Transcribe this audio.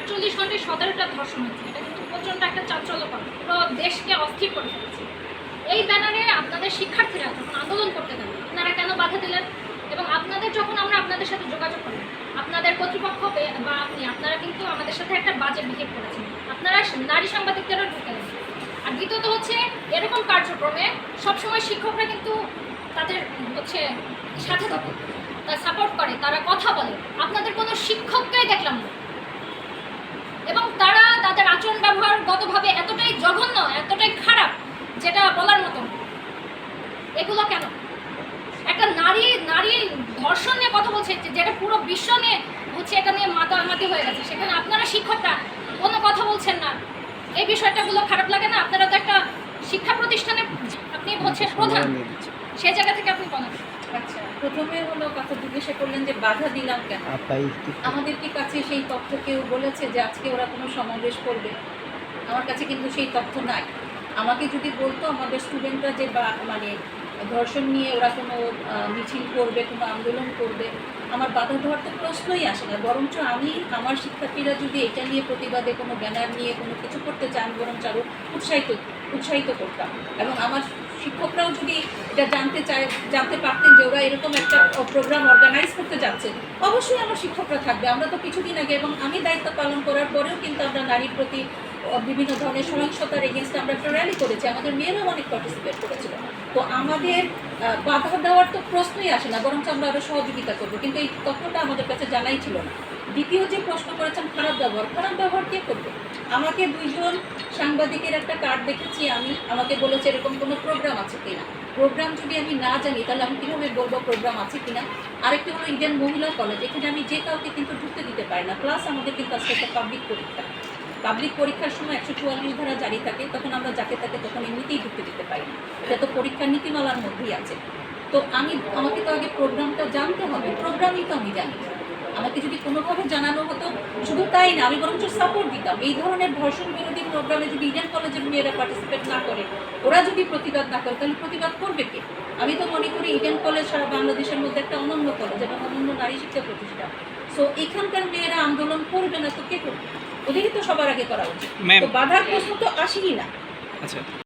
আটচল্লিশ ঘন্টায় সতেরোটা ধর্ষণ হয়েছে। এটা কিন্তু প্রচণ্ড একটা চাঞ্চল্যকর। পুরো দেশকে অস্থির করে ফেলেছে। এই ব্যানারে আপনাদের শিক্ষার্থীরা যখন আন্দোলন করতে গেল আপনারা কেন বাধা দিলেন? এবং আপনাদের যখন আমরা আপনাদের সাথে যোগাযোগ করি আপনাদের কর্তৃপক্ষ বে- আপনি, আপনারা কিন্তু আমাদের সাথে একটা বাজে বিহেভ করেছেন। আপনারা নারী সাংবাদিকদেরও ঢুকে আর দ্বিতীয়ত হচ্ছে, এরকম কার্যক্রমে সবসময় শিক্ষকরা কিন্তু তাদের হচ্ছে সাথে থাকে তারা সাপোর্ট করে, তারা কথা বলে। আপনাদের কোনো শিক্ষককেই দেখলাম না এবং তারা তাদের আচরণ ব্যবহারগতভাবে এতটাই জঘন্য এতটাই খারাপ যেটা বলার মতো। এগুলো কেন? একটা নারী নারী ধর্ষণ নিয়ে কথা বলছে যেটা পুরো বিশ্ব নিয়ে হচ্ছে এটা নিয়ে মাতামাতি হয়ে গেছে। সেখানে আপনারা শিক্ষকরা কোনো কথা বলছেন না। এই বিষয়টাগুলো খারাপ লাগে না? আপনারা তো একটা শিক্ষা প্রতিষ্ঠানে আপনি হচ্ছে প্রধান। সেই জায়গা থেকে আপনি বলেন। আচ্ছা প্রথমে হলো কথা জিজ্ঞাসা করলেন যে বাধা দিলাম কেন? আমাদের কি কাছে সেই তথ্য কেউ বলেছে যে আজকে ওরা কোনো সমাবেশ করবে? আমার কাছে কিন্তু সেই তথ্য নাই। আমাকে যদি বলতো আমাদের স্টুডেন্টরা যে বা মানে ধর্ষণ নিয়ে ওরা কোনো মিছিল করবে, কোনো আন্দোলন করবে, আমার বাধা তো প্রশ্নই আসে না। বরঞ্চ আমি, আমার শিক্ষার্থীরা যদি এটা নিয়ে প্রতিবাদে কোনো ব্যানার নিয়ে কোনো কিছু করতে চান, বরঞ্চ আরও উৎসাহিত উৎসাহিত করতাম। এবং আমার শিক্ষকরাও যদি এটা জানতে চায়, জানতে পারতেন যে ওরা এরকম একটা প্রোগ্রাম অর্গানাইজ করতে যাচ্ছে, অবশ্যই আমার শিক্ষকরা থাকবে। আমরা তো কিছুদিন আগে, এবং আমি দায়িত্ব পালন করার পরেও কিন্তু আমরা নারীর প্রতি বিভিন্ন ধরনের সহিংসতার এগেনস্টে আমরা একটা র্যালি করেছি, আমাদের মেয়েরাও অনেক পার্টিসিপেট করেছিল। তো আমাদের বাধা দেওয়ার তো প্রশ্নই আসে না, বরঞ্চ আমরা আরও সহযোগিতা করব। কিন্তু এই তথ্যটা আমাদের কাছে জানাই ছিল না। দ্বিতীয় যে প্রশ্ন করেছেন, খারাপ ব্যবহার খারাপ ব্যবহার কে করবে? আমাকে দুইজন সাংবাদিকের একটা কার্ড দেখেছি আমি, আমাকে বলেছে এরকম কোনো প্রোগ্রাম আছে কিনা। প্রোগ্রাম যদি আমি না জানি, তাহলে আমি কীভাবে বলব প্রোগ্রাম আছে কিনা? আরেকটি হলো ইন্ডিয়ান মহিলা কলেজ এখানে আমি যে কাউকে কিন্তু ঢুকতে দিতে পারি না। প্লাস আমাদের কিন্তু আজকে একটা পাবলিক পরীক্ষা। পাবলিক পরীক্ষার সময় একশো চুয়াল্লিশ ধারা জারি থাকে, তখন আমরা যাকে তাকে তখন এমনিতেই ঢুকতে দিতে পারি এটা তো পরীক্ষার নীতিমালার মধ্যেই আছে। তো আমি, আমাকে তো আগে প্রোগ্রামটা জানতে হবে, প্রোগ্রামই তো আমি জানি। আমাকে যদি কোনোভাবে জানানো হতো, শুধু তাই না, আমি বরঞ্চ সাপোর্ট দিতাম। এই ধরনের ধর্ষণ বিরোধী প্রোগ্রামে যদি ইন্ডিয়ান কলেজের মেয়েরা পার্টিসিপেট না করে, ওরা যদি প্রতিবাদ না করে, তাহলে প্রতিবাদ করবে কে? আমি তো মনে করি ইন্ডিয়ান কলেজ সারা বাংলাদেশের মধ্যে একটা অনন্য কলেজ এবং অনন্য নারী শিক্ষা প্রতিষ্ঠান। সো এখানকার মেয়েরা আন্দোলন করবে না তো কে করবে? ওদেরই তো সবার আগে করা উচিত। বাধার প্রশ্ন তো আসেই না। আচ্ছা।